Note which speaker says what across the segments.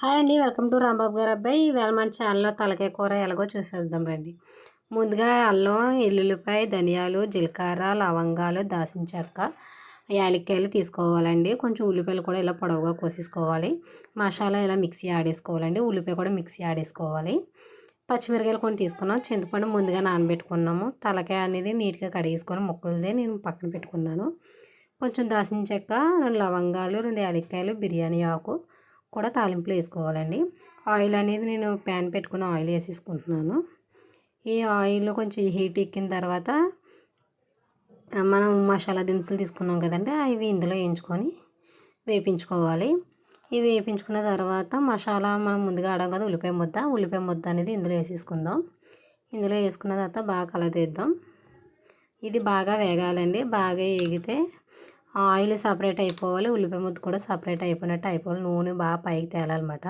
Speaker 1: Hi అండి welcome to Rambabu గారు అబ్బాయి. ఇవాళ మన ఛానల్లో తలకాయ కూర ఎలాగో చూసేద్దాం రండి. ముందుగా అల్లం ఎల్లుల్లిపాయ ధనియాలు జీలకర్ర లవంగాలు దాసిన చెక్క యాలక్కాయలు తీసుకోవాలండి. కొంచెం ఉల్లిపాయలు కూడా ఇలా పొడవుగా కోసేసుకోవాలి. మసాలా ఇలా మిక్సీ ఆడేసుకోవాలండి ఉల్లిపాయ కూడా మిక్సీ ఆడేసుకోవాలి పచ్చిమిరకాయలు కొన్ని తీసుకున్నాం. చింతపండు ముందుగా నానబెట్టుకున్నాము. తలకాయ అనేది నీట్గా కడిగేసుకొని ముక్కలదే నేను పక్కన పెట్టుకున్నాను. కొంచెం దాసిన చెక్క రెండు లవంగాలు రెండు యాలక్కాయలు బిర్యానీ ఆకు కూడా తాలింపులు వేసుకోవాలండి. ఆయిల్ అనేది నేను ప్యాన్ పెట్టుకుని ఆయిల్ వేసేసుకుంటున్నాను. ఈ ఆయిల్ కొంచెం హీట్ ఎక్కిన తర్వాత మనం మసాలా దినుసులు తీసుకున్నాం కదండి అవి ఇందులో వేయించుకొని వేపించుకోవాలి. ఇవి వేపించుకున్న తర్వాత మసాలా మనం ముందుగా ఆడాం కదా ఉల్లిపాయ ముద్ద. ఉల్లిపాయ ముద్ద అనేది ఇందులో వేసేసుకుందాం. ఇందులో వేసుకున్న తర్వాత బాగా కలదేద్దాం ఇది బాగా వేగాలండి. బాగా వేగితే ఆయిల్ సపరేట్ అయిపోవాలి ఉల్లిపాయ ముద్ద కూడా సపరేట్ అయిపోయినట్టు అయిపోవాలి. నూనె బాగా పైకి తేలాలన్నమాట.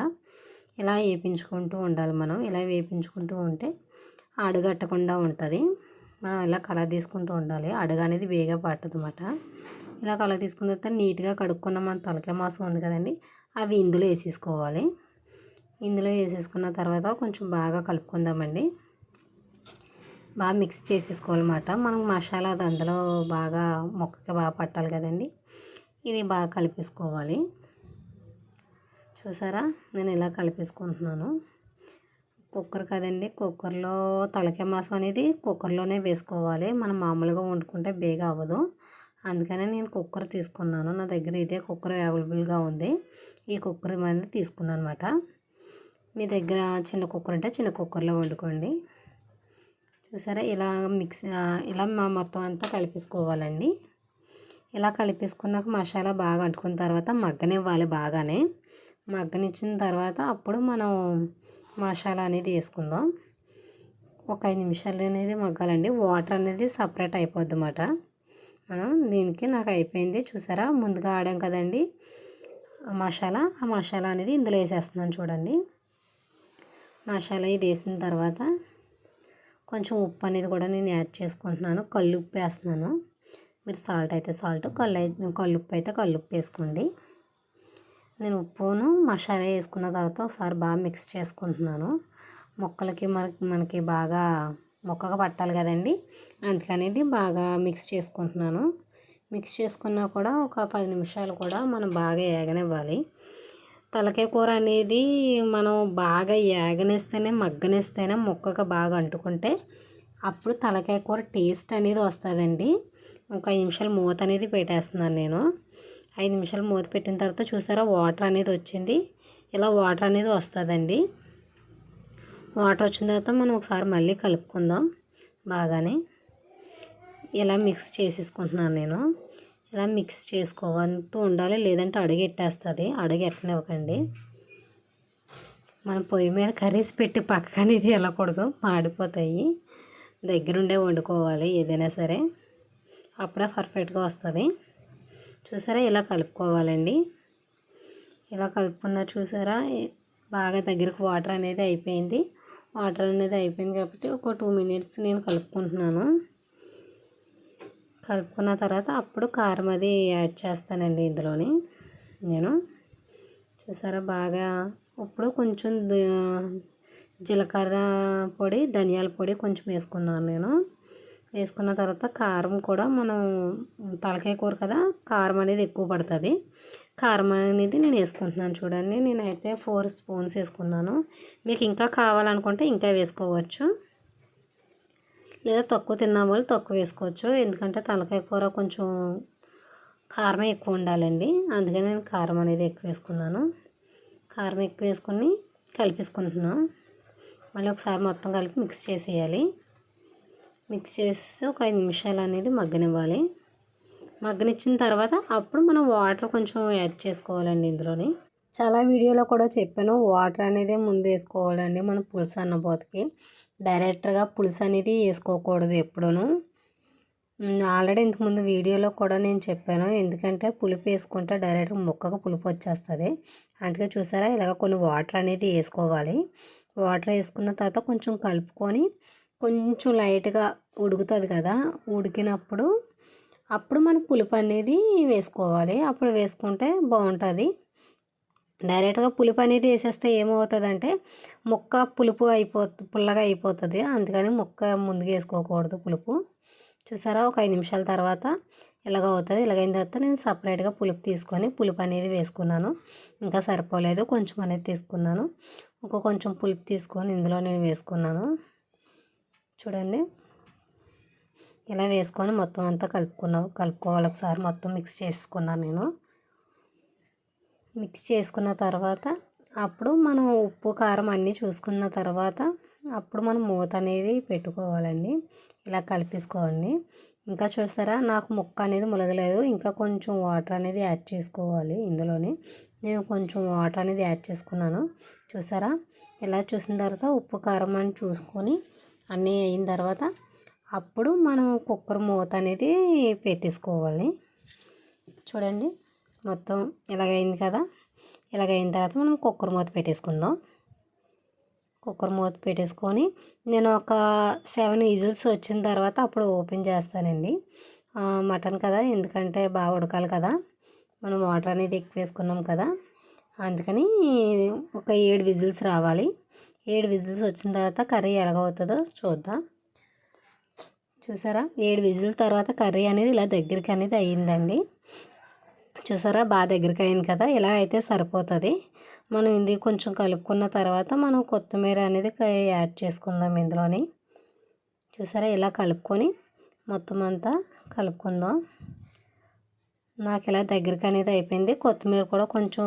Speaker 1: ఇలా వేపించుకుంటూ ఉండాలి మనం. ఇలా వేపించుకుంటూ ఉంటే అడుగట్టకుండా ఉంటుంది. మనం ఇలా కలర్ తీసుకుంటూ ఉండాలి. అడుగు అనేది వేగా పట్టదన్నమాట. ఇలా కలర్ తీసుకున్న తర్వాత నీట్గా కడుక్కున్న మన తలకాయ మాసం ఉంది కదండి అవి ఇందులో వేసేసుకోవాలి. ఇందులో వేసేసుకున్న తర్వాత కొంచెం బాగా కలుపుకుందామండి. బాగా మిక్స్ చేసేసుకోవాలన్నమాట. మనం మసాలా అది అందులో బాగా మొక్కకి బాగా పట్టాలి కదండి. ఇది బాగా కలిపేసుకోవాలి. చూసారా? నేను ఇలా కలిపేసుకుంటున్నాను. కుక్కర్ కదండి కుక్కర్లో తలకాయ మాసం అనేది కుక్కర్లోనే వేసుకోవాలి. మనం మామూలుగా వండుకుంటే బేగా అవ్వదు. అందుకనే నేను కుక్కర్ తీసుకున్నాను. నా దగ్గర ఇదే కుక్కర్ అవైలబుల్గా ఉంది. ఈ కుక్కర్ అనేది తీసుకున్నాను అనమాట మీ దగ్గర చిన్న కుక్కర్ ఉంటే చిన్న కుక్కర్లో వండుకోండి. చూసారా? ఇలా మిక్స్ ఇలా మా మొత్తం అంతా కలిపేసుకోవాలండి. ఇలా కలిపేసుకున్నాక మసాలా బాగా అంటుకున్న తర్వాత మగ్గనివ్వాలి బాగానే. మగ్గనిచ్చిన తర్వాత అప్పుడు మనం మసాలా అనేది వేసుకుందాం. ఒక ఐదు నిమిషాలు అనేది మగ్గాలండి. వాటర్ అనేది సపరేట్ అయిపోద్ది అన్నమాట మనం దీనికి నాకు అయిపోయింది. చూసారా? ముందుగా ఆడాం కదండి. మసాలా ఆ మసాలా అనేది ఇందులో వేసేస్తున్నాను చూడండి. మసాలా ఇది వేసిన తర్వాత కొంచెం ఉప్పు అనేది కూడా నేను యాడ్ చేసుకుంటున్నాను. కల్లుప్పు ఉప్పు వేస్తున్నాను. మీరు సాల్ట్ అయితే సాల్ట్ కళ్ళు అయితే ఉప్పు అయితే కల్లుప్పు ఉప్పు వేసుకోండి. నేను ఉప్పును మసాలా వేసుకున్న తర్వాత ఒకసారి బాగా మిక్స్ చేసుకుంటున్నాను. మొక్కలకి మనకి మనకి బాగా మొక్కగా పట్టాలి కదండి. అందుకనేది బాగా మిక్స్ చేసుకుంటున్నాను. మిక్స్ చేసుకున్నా కూడా ఒక పది నిమిషాలు కూడా మనం బాగా ఏగనివ్వాలి తలకాయ కూర అనేది మనం బాగా ఏగనిస్తేనే మగ్గనిస్తేనే ముక్కకు బాగా అంటుకుంటే అప్పుడు తలకాయ కూర టేస్ట్ అనేది వస్తుందండి. ఒక ఐదు నిమిషాలు మూత అనేది పెట్టేస్తున్నాను నేను. ఐదు నిమిషాలు మూత పెట్టిన తర్వాత చూసారా వాటర్ అనేది వచ్చింది. ఇలా వాటర్ అనేది వస్తుందండి. వాటర్ వచ్చిన తర్వాత మనం ఒకసారి మళ్ళీ కలుపుకుందాం బాగానే. ఇలా మిక్స్ చేసేసుకుంటున్నాను నేను. ఇలా మిక్స్ చేసుకోవాలంటూ ఉండాలి. లేదంటే అడుగు ఎట్టేస్తుంది అడుగు మనం పొయ్యి మీద కర్రీస్ పెట్టి పక్కన ఇది వెళ్ళకూడదు. మాడిపోతాయి. దగ్గరుండే వండుకోవాలి ఏదైనా సరే. అప్పుడే పర్ఫెక్ట్గా వస్తుంది. చూసారా? ఇలా కలుపుకోవాలండి. ఇలా కలుపుకున్న చూసారా? బాగా దగ్గరకు వాటర్ అనేది అయిపోయింది. వాటర్ అనేది అయిపోయింది కాబట్టి ఒక టూ మినిట్స్ నేను కలుపుకుంటున్నాను. కలుపుకున్న తర్వాత అప్పుడు కారం అది యాడ్ చేస్తానండి ఇందులోని. నేను చూసారా బాగా ఇప్పుడు కొంచెం జీలకర్ర పొడి ధనియాల పొడి కొంచెం వేసుకున్నాను నేను. వేసుకున్న తర్వాత కారం కూడా మనం తలకాయ కూర కదా కారం అనేది ఎక్కువ పడుతుంది. కారం అనేది నేను వేసుకుంటున్నాను చూడండి. నేనైతే ఫోర్ స్పూన్స్ వేసుకున్నాను. మీకు ఇంకా కావాలనుకుంటే ఇంకా వేసుకోవచ్చు. లేదా తక్కువ తిన్న వాళ్ళు తక్కువ వేసుకోవచ్చు. ఎందుకంటే తలకాయ కూర కొంచెం కారం ఎక్కువ ఉండాలండి. అందుకని నేను కారం అనేది ఎక్కువ వేసుకున్నాను. కారం ఎక్కువ వేసుకొని కలిపేసుకుంటున్నాను మళ్ళీ ఒకసారి మొత్తం కలిపి మిక్స్ చేసేయాలి. మిక్స్ చేసి ఒక ఐదు నిమిషాలు అనేది మగ్గనివ్వాలి. మగ్గనిచ్చిన తర్వాత అప్పుడు మనం వాటర్ కొంచెం యాడ్ చేసుకోవాలండి ఇందులోని. చాలా వీడియోలో కూడా చెప్పాను వాటర్ అనేది ముందు వేసుకోవాలండి మన పులుసు అన్నపోతకి డైరెక్ట్గా పులుసు అనేది వేసుకోకూడదు ఎప్పుడూ ఆల్రెడీ ఇంతకుముందు వీడియోలో కూడా నేను చెప్పాను. ఎందుకంటే పులుపు వేసుకుంటే డైరెక్ట్గా ముక్కకు పులుపు వచ్చేస్తుంది. అందుకే చూసారా ఇలాగ కొన్ని వాటర్ అనేది వేసుకోవాలి. వాటర్ వేసుకున్న తర్వాత కొంచెం కలుపుకొని కొంచెం లైట్గా ఉడుకుతుంది కదా ఉడికినప్పుడు అప్పుడు మన పులుపు అనేది వేసుకోవాలి. అప్పుడు వేసుకుంటే బాగుంటుంది. డైరెక్ట్గా పులుపు అనేది వేసేస్తే ఏమవుతుందంటే ముక్క పులుపు అయిపో పుల్లగా అయిపోతుంది. అందుకని ముక్క ముందుగా వేసుకోకూడదు పులుపు. చూసారా? ఒక ఐదు నిమిషాల తర్వాత ఇలాగ అవుతుంది ఇలాగైన తర్వాత నేను సపరేట్గా పులుపు తీసుకొని పులుపు అనేది వేసుకున్నాను. ఇంకా సరిపోలేదు. కొంచెం అనేది తీసుకున్నాను. ఒక కొంచెం పులుపు తీసుకొని ఇందులో నేను వేసుకున్నాను. చూడండి. ఇలా వేసుకొని మొత్తం అంతా కలుపుకున్నాం కలుపుకోవాలి ఒకసారి. మొత్తం మిక్స్ చేసుకున్నాను నేను. మిక్స్ చేసుకున్న తర్వాత అప్పుడు మనం ఉప్పు కారం అన్నీ చూసుకున్న తర్వాత అప్పుడు మనం మూత అనేది పెట్టుకోవాలండి. ఇలా కలిపేసుకోవాలి ఇంకా చూసారా నాకు ముక్క అనేది ములగలేదు. ఇంకా కొంచెం వాటర్ అనేది యాడ్ చేసుకోవాలి ఇందులోనే. నేను కొంచెం వాటర్ అనేది యాడ్ చేసుకున్నాను. చూసారా ఇలా చూసిన తర్వాత ఉప్పు కారం అని చూసుకొని అన్నీ అయిన తర్వాత అప్పుడు మనం కుక్కర్ మూత అనేది పెట్టేసుకోవాలి. చూడండి. మొత్తం ఇలాగైంది కదా? ఇలాగైన తర్వాత మనం కుక్కర్ మూత పెట్టేసుకుందాం. కుక్కర్ మూత పెట్టేసుకొని నేను ఒక సెవెన్ విజిల్స్ వచ్చిన తర్వాత అప్పుడు ఓపెన్ చేస్తానండి. మటన్ కదా ఎందుకంటే బాగా ఉడకాలి కదా. మనం వాటర్ అనేది ఎక్కువ వేసుకున్నాం కదా. అందుకని ఒక ఏడు విజిల్స్ రావాలి. ఏడు విజిల్స్ వచ్చిన తర్వాత కర్రీ ఎలాగవుతుందో చూద్దాం. చూసారా? ఏడు విజిల్ తర్వాత కర్రీ అనేది ఇలా దగ్గరికి అనేది అయ్యిందండి. చూసారా? బాగా దగ్గరికి అయింది కదా? ఇలా అయితే సరిపోతుంది. మనం ఇది కొంచెం కలుపుకున్న తర్వాత మనం కొత్తిమీర అనేది యాడ్ చేసుకుందాం ఇందులోని. చూసారా? ఇలా కలుపుకొని మొత్తం అంతా కలుపుకుందాం. నాకు ఇలా దగ్గరికి అనేది అయిపోయింది. కొత్తిమీర కూడా కొంచెం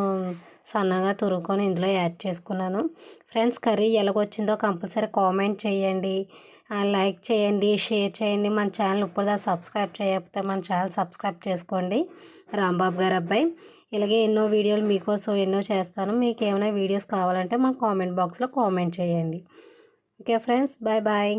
Speaker 1: సన్నగా తురుకొని ఇందులో యాడ్ చేసుకున్నాను. ఫ్రెండ్స్ కర్రీ ఎలాగొచ్చిందో కంపల్సరీ కామెంట్ చేయండి. లైక్ చేయండి షేర్ చేయండి. మన ఛానల్ ఇప్పుడు సబ్స్క్రైబ్ చేయకపోతే మన ఛానల్ సబ్స్క్రైబ్ చేసుకోండి. రాంబాబు గారు అబ్బాయి. ఇలాగే ఎన్నో వీడియోలు మీకోసం ఎన్నో చేస్తాను. మీకు ఏమైనా వీడియోస్ కావాలంటే మన కామెంట్ బాక్స్లో కామెంట్ చేయండి. Okay friends bye bye.